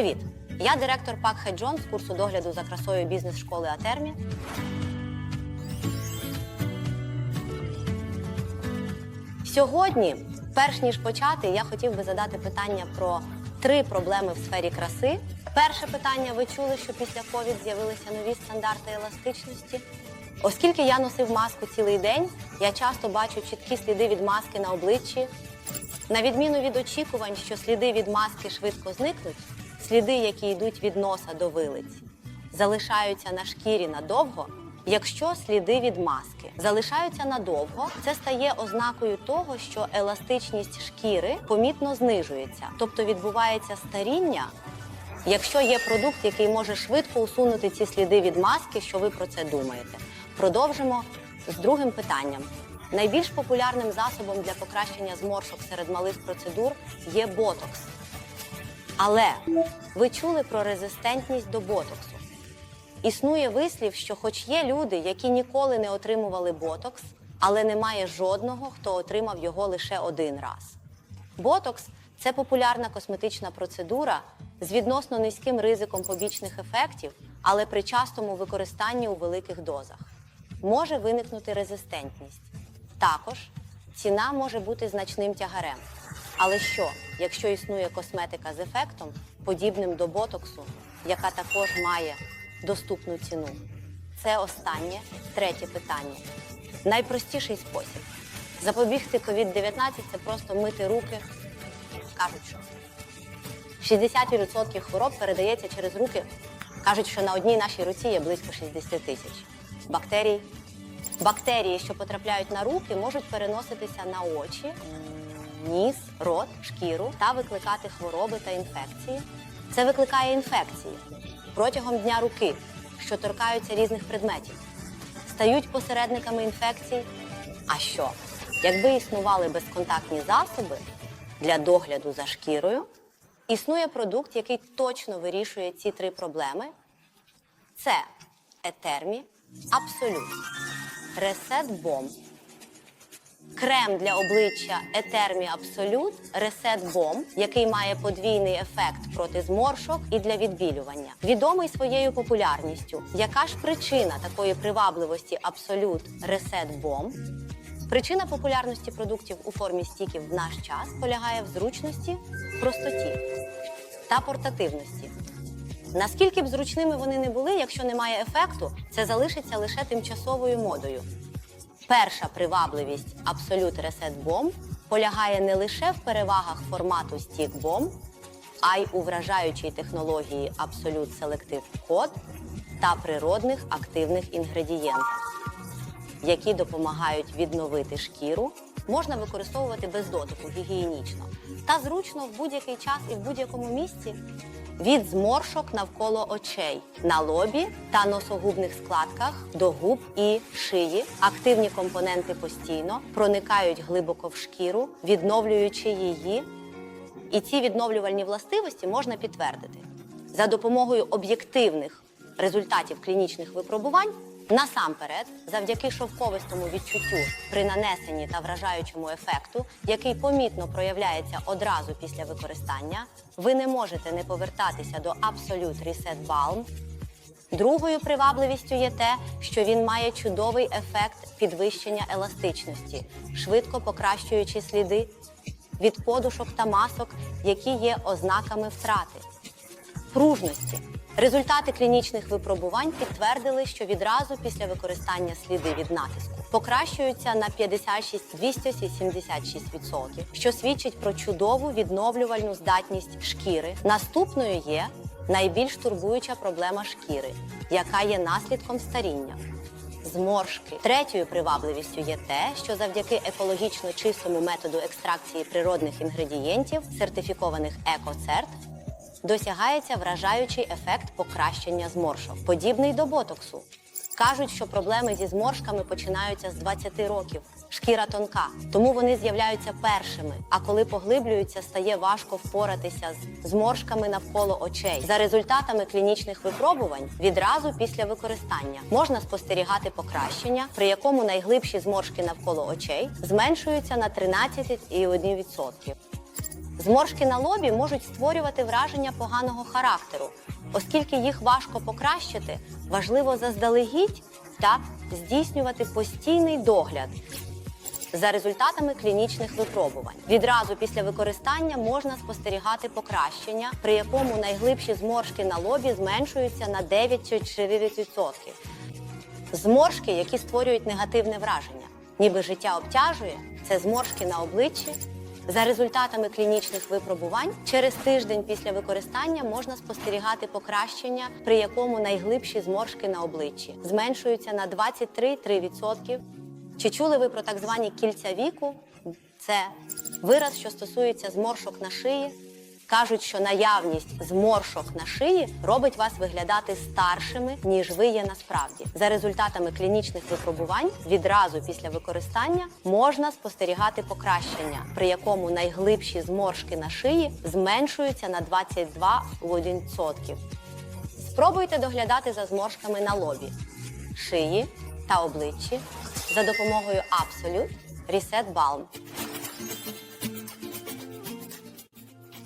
Привіт! Я директор Пак Хеджон з курсу догляду за красою бізнес-школи Атермі. Сьогодні, перш ніж почати, я хотів би задати питання про три проблеми в сфері краси. Перше питання: ви чули, що після ковід з'явилися нові стандарти еластичності? Оскільки я носив маску цілий день, я часто бачу чіткі сліди від маски на обличчі. На відміну від очікувань, що сліди від маски швидко зникнуть, сліди, які йдуть від носа до вилиць, залишаються на шкірі надовго. Якщо сліди від маски залишаються надовго, це стає ознакою того, що еластичність шкіри помітно знижується, тобто відбувається старіння. Якщо є продукт, який може швидко усунути ці сліди від маски, що ви про це думаєте? Продовжимо з другим питанням. Найбільш популярним засобом для покращення зморшок серед малих процедур є ботокс. Але ви чули про резистентність до ботоксу? Існує вислів, що хоч є люди, які ніколи не отримували ботокс, але немає жодного, хто отримав його лише один раз. Ботокс це популярна косметична процедура з відносно низьким ризиком побічних ефектів, але при частому використанні у великих дозах. Може виникнути резистентність. Також ціна може бути значним тягарем. Але що, якщо існує косметика з ефектом, подібним до ботоксу, яка також має доступну ціну? Це останнє, третє питання. Найпростіший спосіб запобігти COVID-19 це просто мити руки. Кажуть, що 60% хвороб передається через руки. Кажуть, що на одній нашій руці є близько 60 тисяч бактерій. Бактерії, що потрапляють на руки, можуть переноситися на очі, ніс, шкіру та викликати хвороби та інфекції. Це викликає інфекції протягом дня руки, що торкаються різних предметів, стають посередниками інфекцій. А що? Якби існували безконтактні засоби для догляду за шкірою, існує продукт, який точно вирішує ці три проблеми. Це Етермі Абсолют, Ресет Бом, крем для обличчя Етермі Абсолют, Ресет Бом, який має подвійний ефект проти зморшок і для відбілювання. Відомий своєю популярністю. Яка ж причина такої привабливості Абсолют Ресет Бом? Причина популярності продуктів у формі стіків в наш час полягає в зручності, простоті та портативності. Наскільки б зручними вони не були, якщо немає ефекту, це залишиться лише тимчасовою модою. Перша привабливість Absolute Reset Bomb полягає не лише в перевагах формату Stick Bomb, а й у вражаючій технології Absolute Selective Code та природних активних інгредієнтах які допомагають відновити шкіру, можна використовувати без дотику гігієнічно та зручно в будь-який час і в будь-якому місці. Від зморшок навколо очей на лобі та носогубних складках до губ і шиї. Активні компоненти постійно проникають глибоко в шкіру, відновлюючи її. І ці відновлювальні властивості можна підтвердити за допомогою об'єктивних результатів клінічних випробувань. Насамперед, завдяки шовковистому відчуттю при нанесенні та вражаючому ефекту, який помітно проявляється одразу після використання, ви не можете не повертатися до Absolute Reset Balm. Другою привабливістю є те, що він має чудовий ефект підвищення еластичності, швидко покращуючи сліди від подушок та масок, які є ознаками втрати пружності. Результати клінічних випробувань підтвердили, що відразу після використання сліди від натиску покращуються на 56-276%, що свідчить про чудову відновлювальну здатність шкіри. Наступною є найбільш турбуюча проблема шкіри, яка є наслідком старіння. Зморшки. Третьою привабливістю є те, що завдяки екологічно чистому методу екстракції природних інгредієнтів, сертифікованих «Екоцерт», досягається вражаючий ефект покращення зморшок, подібний до ботоксу. Кажуть, що проблеми зі зморшками починаються з 20 років. Шкіра тонка, тому вони з'являються першими. А коли поглиблюються, стає важко впоратися з зморшками навколо очей. За результатами клінічних випробувань відразу після використання можна спостерігати покращення, при якому найглибші зморшки навколо очей зменшуються на 13,1%. Зморшки на лобі можуть створювати враження поганого характеру, оскільки їх важко покращити, важливо заздалегідь та здійснювати постійний догляд за результатами клінічних випробувань. Відразу після використання можна спостерігати покращення, при якому найглибші зморшки на лобі зменшуються на 9 чи 9%. Зморшки, які створюють негативне враження, ніби життя обтяжує, це зморшки на обличчі. За результатами клінічних випробувань, через тиждень після використання можна спостерігати покращення, при якому найглибші зморшки на обличчі зменшуються на 23-3%. Чи чули ви про так звані кільця віку? Це вираз, що стосується зморшок на шиї. Кажуть, що наявність зморшок на шиї робить вас виглядати старшими, ніж ви є насправді. За результатами клінічних випробувань відразу після використання можна спостерігати покращення, при якому найглибші зморшки на шиї зменшуються на 22%. Спробуйте доглядати за зморшками на лобі, шиї та обличчі за допомогою Absolute Reset Balm.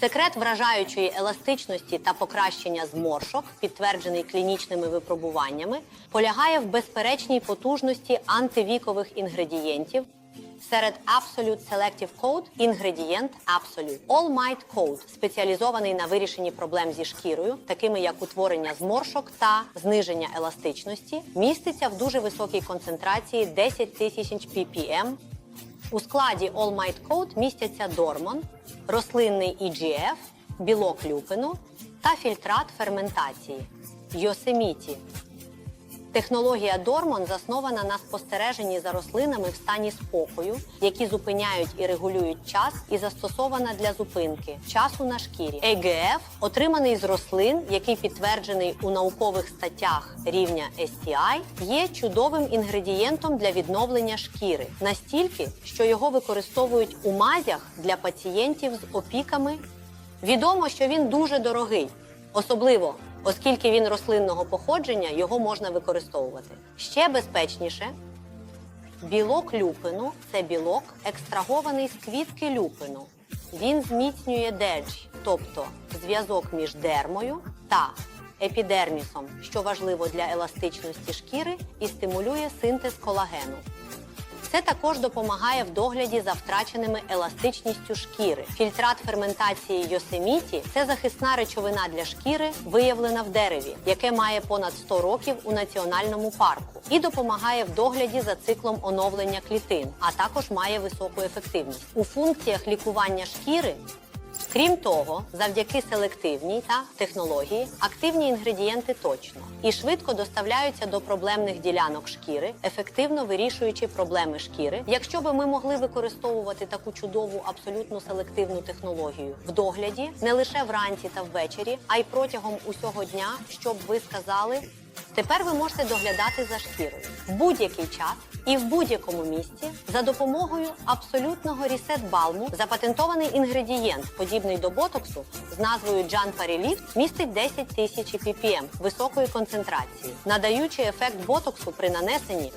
Секрет вражаючої еластичності та покращення зморшок, підтверджений клінічними випробуваннями, полягає в безперечній потужності антивікових інгредієнтів. Серед Absolute Selective Code інгредієнт Absolute. All Might Code спеціалізований на вирішенні проблем зі шкірою, такими як утворення зморшок та зниження еластичності, міститься в дуже високій концентрації 10 тисяч ppm у складі All Might Code містяться дормон, рослинний EGF, білок люпину та фільтрат ферментації Йосеміті. Технологія Дормон заснована на спостереженні за рослинами в стані спокою, які зупиняють і регулюють час, і застосована для зупинки часу на шкірі. EGF отриманий з рослин, який підтверджений у наукових статтях рівня STI, є чудовим інгредієнтом для відновлення шкіри, настільки, що його використовують у мазях для пацієнтів з опіками. Відомо, що він дуже дорогий, особливо оскільки він рослинного походження, його можна використовувати. Ще безпечніше. Білок люпину це білок, екстрагований з квітки люпину. Він зміцнює дедж, тобто зв'язок між дермою та епідермісом, що важливо для еластичності шкіри і стимулює синтез колагену. Це також допомагає в догляді за втраченими еластичністю шкіри. Фільтрат ферментації Йосеміті це захисна речовина для шкіри, виявлена в дереві, яке має понад 100 років у національному парку, і допомагає в догляді за циклом оновлення клітин, а також має високу ефективність у функціях лікування шкіри. Крім того, завдяки селективній та технології активні інгредієнти точно і швидко доставляються до проблемних ділянок шкіри, ефективно вирішуючи проблеми шкіри. Якщо би ми могли використовувати таку чудову абсолютно селективну технологію в догляді не лише вранці та ввечері, а й протягом усього дня, щоб ви сказали. Тепер ви можете доглядати за шкірою в будь-який час і в будь-якому місці за допомогою абсолютного ресет балму запатентований інгредієнт, подібний до ботоксу з назвою Джан Паріліфт, містить 10 тисяч ppm високої концентрації, надаючи ефект ботоксу при нанесенні.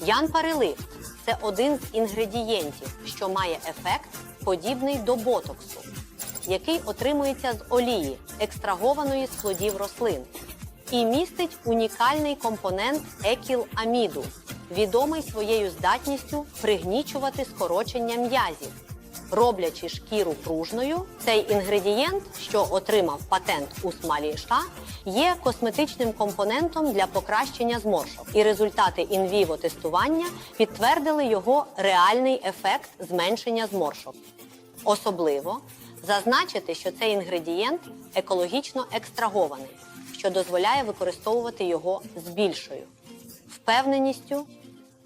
Ян Парилифт це один з інгредієнтів, що має ефект, подібний до ботоксу, який отримується з олії, екстрагованої з плодів рослин, і містить унікальний компонент екіламіду, відомий своєю здатністю пригнічувати скорочення м'язів. Роблячи шкіру пружною, цей інгредієнт, що отримав патент у смалі США, є косметичним компонентом для покращення зморшок. І результати інвіво тестування підтвердили його реальний ефект зменшення зморшок. Особливо зазначити, що цей інгредієнт екологічно екстрагований, що дозволяє використовувати його з більшою впевненістю.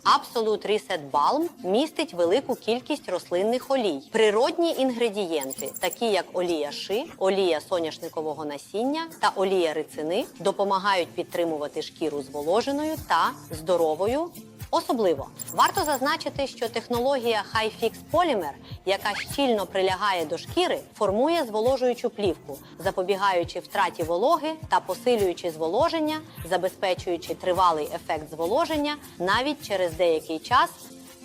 Absolute Reset Balm містить велику кількість рослинних олій. Природні інгредієнти, такі як олія ши, олія соняшникового насіння та олія рицини, допомагають підтримувати шкіру зволоженою та здоровою. Особливо варто зазначити, що технологія High-Fix Polymer, яка щільно прилягає до шкіри, формує зволожуючу плівку, запобігаючи втраті вологи та посилюючи зволоження, забезпечуючи тривалий ефект зволоження навіть через деякий час.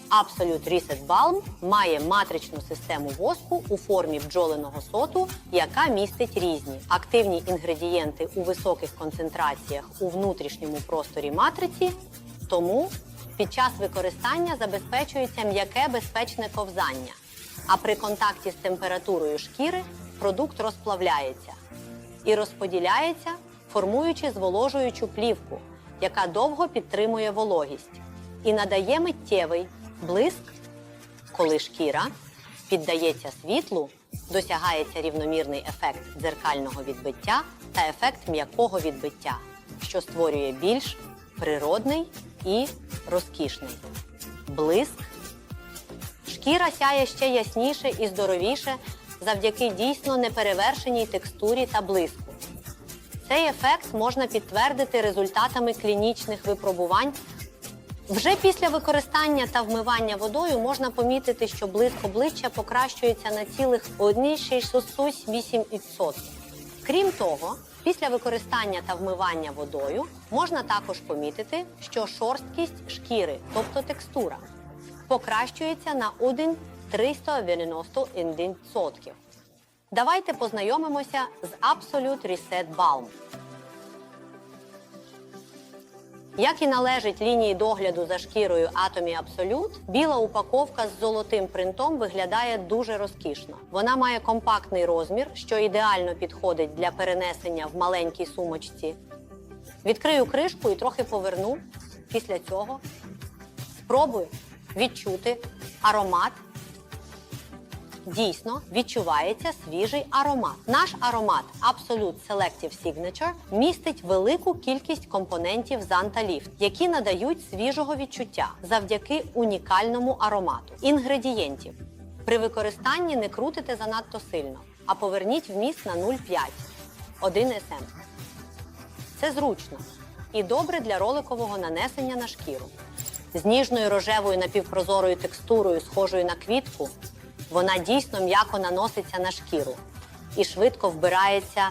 Absolute Reset Balm має матричну систему воску у формі бджоленого соту, яка містить різні активні інгредієнти у високих концентраціях у внутрішньому просторі матриці, тому під час використання забезпечується м'яке безпечне ковзання. А при контакті з температурою шкіри продукт розплавляється і розподіляється, формуючи зволожуючу плівку, яка довго підтримує вологість і надає миттєвий блиск, коли шкіра піддається світлу, досягається рівномірний ефект дзеркального відбиття та ефект м'якого відбиття, що створює більш природний і розкішний блиск Шкіра сяє ще ясніше і здоровіше завдяки дійсно неперевершеній текстурі та блиску. Цей ефект можна підтвердити результатами клінічних випробувань. Вже після використання та вмивання водою можна помітити, що блиск обличчя покращується на цілих 1,608%. Крім того, після використання та вмивання водою можна також помітити, що шорсткість шкіри, тобто текстура, покращується на 1,391%. Давайте познайомимося з Absolute Reset Balm. Як і належить лінії догляду за шкірою Atomy Absolute, біла упаковка з золотим принтом виглядає дуже розкішно. Вона має компактний розмір, що ідеально підходить для перенесення в маленькій сумочці. Відкрию кришку і трохи поверну. Після цього спробую відчути аромат. Дійсно відчувається свіжий аромат. Наш аромат Absolute Selective Signature містить велику кількість компонентів Zanta які надають свіжого відчуття завдяки унікальному аромату. Інгредієнтів. При використанні не крутите занадто сильно, а поверніть вміст на 0,5 1 см. Це зручно і добре для роликового нанесення на шкіру. З ніжною рожевою напівпрозорою текстурою, схожою на квітку, вона дійсно м'яко наноситься на шкіру і швидко вбирається.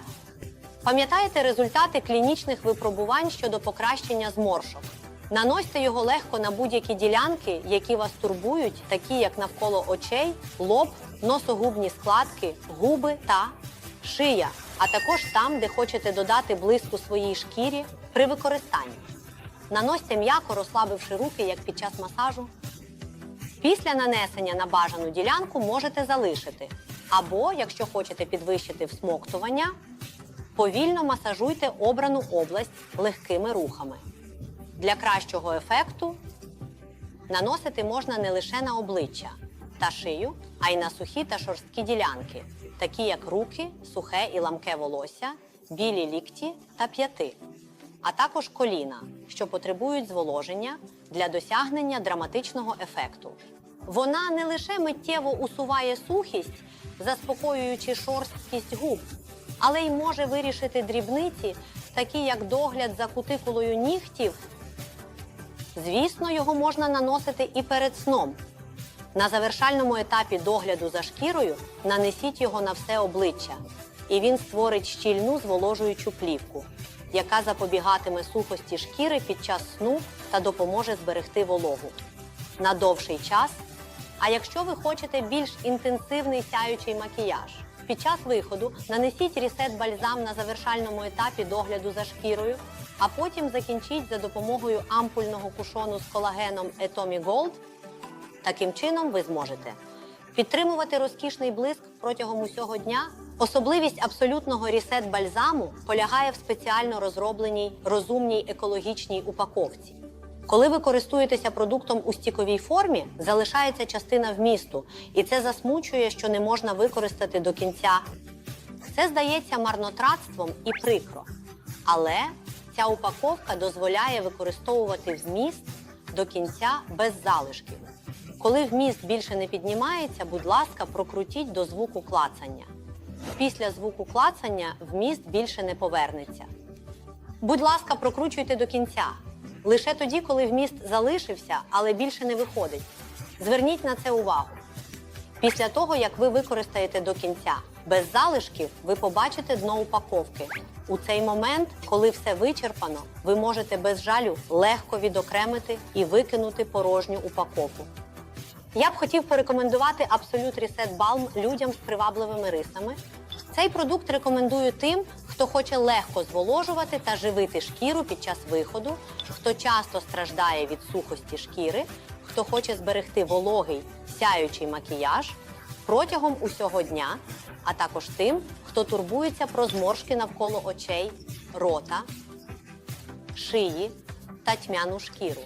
Пам'ятаєте результати клінічних випробувань щодо покращення зморшок? Наносьте його легко на будь-які ділянки, які вас турбують, такі як навколо очей, лоб, носогубні складки, губи та шия, а також там, де хочете додати блиску своїй шкірі при використанні. Наносьте м'яко, розслабивши руки, як під час масажу. Після нанесення на бажану ділянку можете залишити. Або, якщо хочете підвищити всмоктування, повільно масажуйте обрану область легкими рухами. Для кращого ефекту наносити можна не лише на обличчя та шию, а й на сухі та шорсткі ділянки, такі як руки, сухе і ламке волосся, білі лікті та п'яти, а також коліна, що потребують зволоження для досягнення драматичного ефекту. Вона не лише миттєво усуває сухість, заспокоюючи шорсткість губ, але й може вирішити дрібниці, такі як догляд за кутикулою нігтів. Звісно, його можна наносити і перед сном. На завершальному етапі догляду за шкірою нанесіть його на все обличчя, і він створить щільну зволожуючу плівку, яка запобігатиме сухості шкіри під час сну та допоможе зберегти вологу на довший час. А якщо ви хочете більш інтенсивний сяючий макіяж, під час виходу нанесіть ресет бальзам на завершальному етапі догляду за шкірою, а потім закінчіть за допомогою ампульного кушону з колагеном Etomi Gold. Таким чином ви зможете підтримувати розкішний блиск протягом усього дня. Особливість абсолютного ресет бальзаму полягає в спеціально розробленій розумній екологічній упаковці. Коли ви користуєтеся продуктом у стіковій формі, залишається частина вмісту, і це засмучує, що не можна використати до кінця. Це здається марнотратством і прикро. Але ця упаковка дозволяє використовувати вміст до кінця без залишків. Коли вміст більше не піднімається, будь ласка, прокрутіть до звуку клацання. Після звуку клацання вміст більше не повернеться. Будь ласка, прокручуйте до кінця. Лише тоді, коли вміст залишився, але більше не виходить. Зверніть на це увагу. Після того, як ви використаєте до кінця без залишків, ви побачите дно упаковки. У цей момент, коли все вичерпано, ви можете без жалю легко відокремити і викинути порожню упаковку. Я б хотів порекомендувати Absolute Reset Balm людям з привабливими рисами. Цей продукт рекомендую тим, хто хоче легко зволожувати та живити шкіру під час виходу, хто часто страждає від сухості шкіри, хто хоче зберегти вологий сяючий макіяж протягом усього дня, а також тим, хто турбується про зморшки навколо очей, рота, шиї та тьмяну шкіру.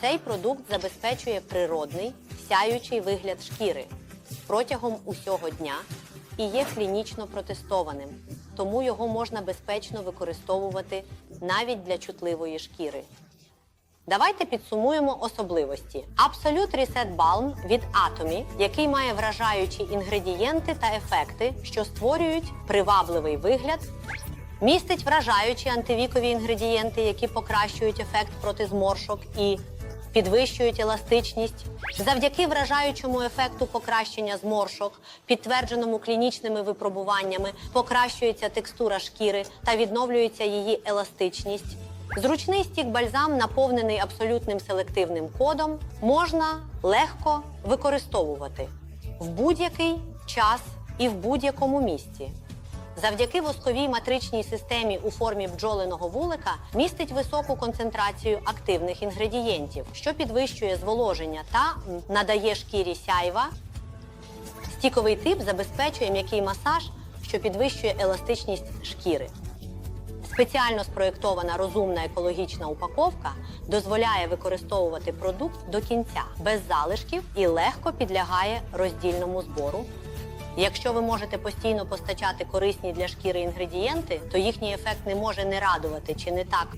Цей продукт забезпечує природний, сяючий вигляд шкіри протягом усього дня і є клінічно протестованим, тому його можна безпечно використовувати навіть для чутливої шкіри. Давайте підсумуємо особливості. Absolute Reset Balm від Atomy, який має вражаючі інгредієнти та ефекти, що створюють привабливий вигляд, містить вражаючі антивікові інгредієнти, які покращують ефект проти зморшок і підвищують еластичність. Завдяки вражаючому ефекту покращення зморшок, підтвердженому клінічними випробуваннями, покращується текстура шкіри та відновлюється її еластичність. Зручний стік бальзам, наповнений абсолютним селективним кодом, можна легко використовувати в будь-який час і в будь-якому місці. Завдяки восковій матричній системі у формі бджолиного вулика містить високу концентрацію активних інгредієнтів, що підвищує зволоження та надає шкірі сяйва. Стіковий тип забезпечує м'який масаж, що підвищує еластичність шкіри. Спеціально спроєктована розумна екологічна упаковка дозволяє використовувати продукт до кінця без залишків і легко підлягає роздільному збору. Якщо ви можете постійно постачати корисні для шкіри інгредієнти, то їхній ефект не може не радувати чи не так.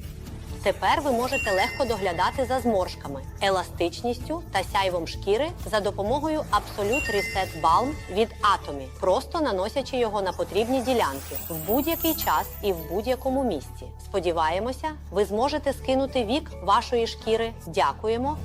Тепер ви можете легко доглядати за зморшками, еластичністю та сяйвом шкіри за допомогою Absolute Reset Balm від Atomy, просто наносячи його на потрібні ділянки в будь-який час і в будь-якому місці. Сподіваємося, ви зможете скинути вік вашої шкіри. Дякуємо